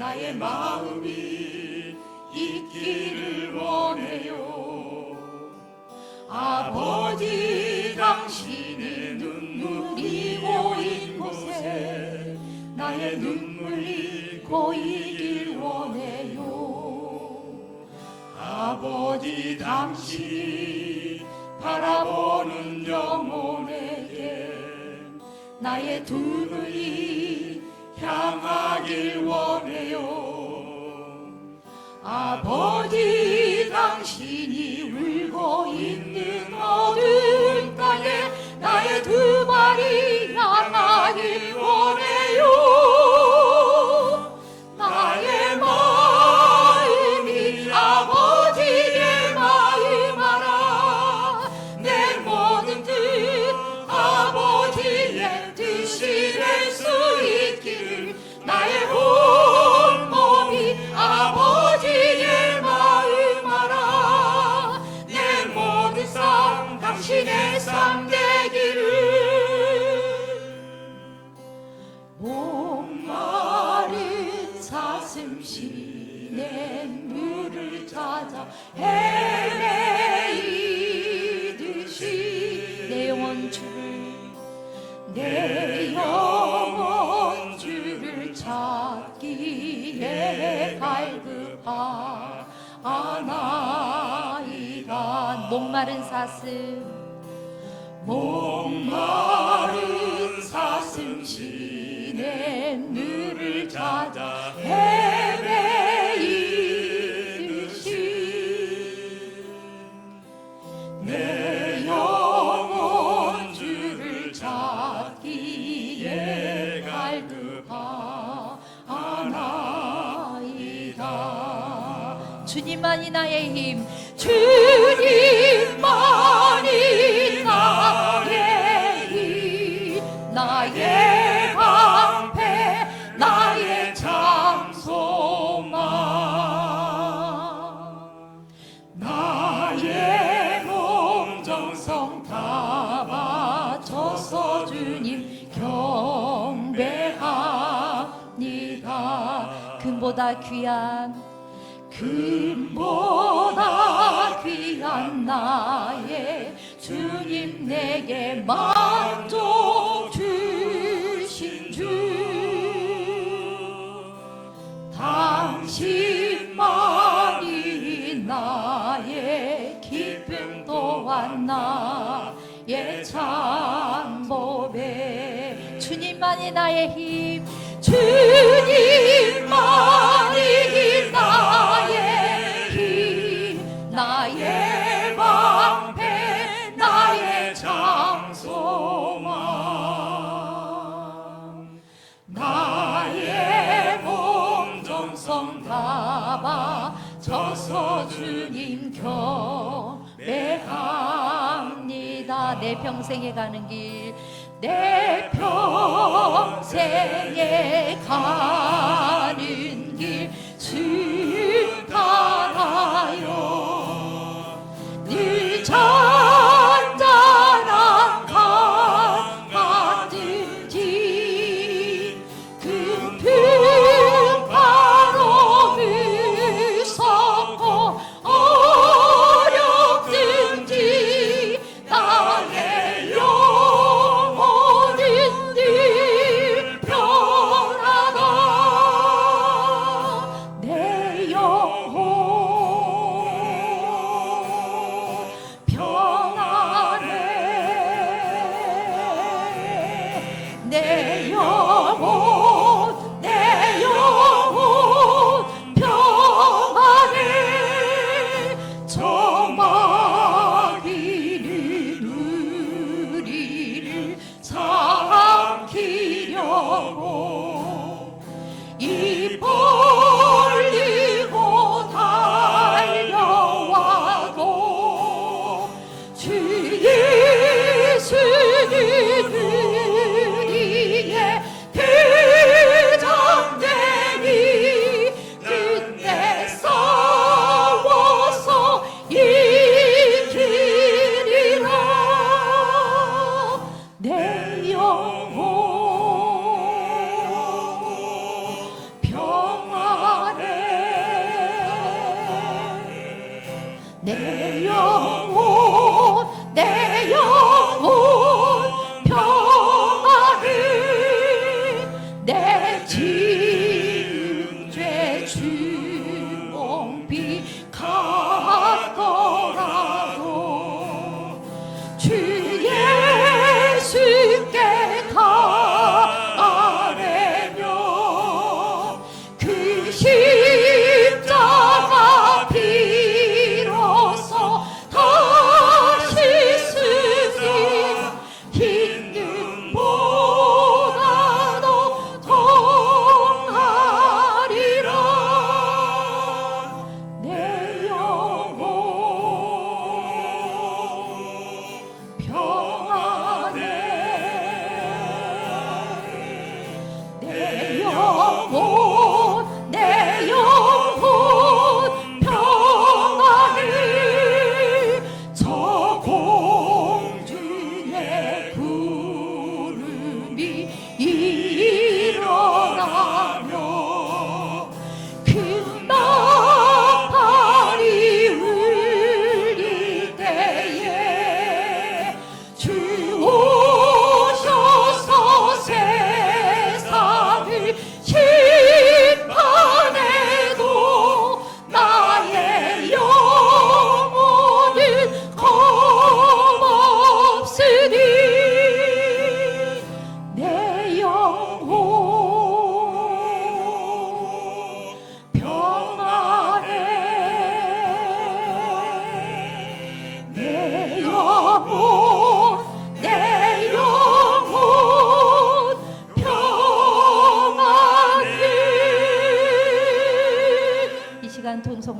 나의 마음이 있기를 원해요. 아버지 당신의 눈물이 고인 곳에 나의 눈물이 고이길 원해요. 아버지 당신이 바라보는 영혼에게 나의 두 눈이 향하길 원해요. 아버지 목마른 사슴. 목마른 사슴 시내 눈을 찾아 헤매이듯이. 내 영혼 주를 찾기에 갈급하나이다. 주님만이 나의 힘 주님 나의 방패 나의 장소만. 나의 몸 정성 다 바쳐서 주님 경배합니다. 금보다 귀한 금보다 귀한 나의 주님 내게 만 당신만이 나의 기쁨 또한 나의 참보배 주님만이 나의 힘 주님 정성 다바 저서 주님 경배합니다. 내 평생에 가는 길 내 평생에 가는 길. 순 day.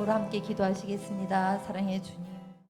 마음으로 함께 기도하시겠습니다. 사랑해 주님.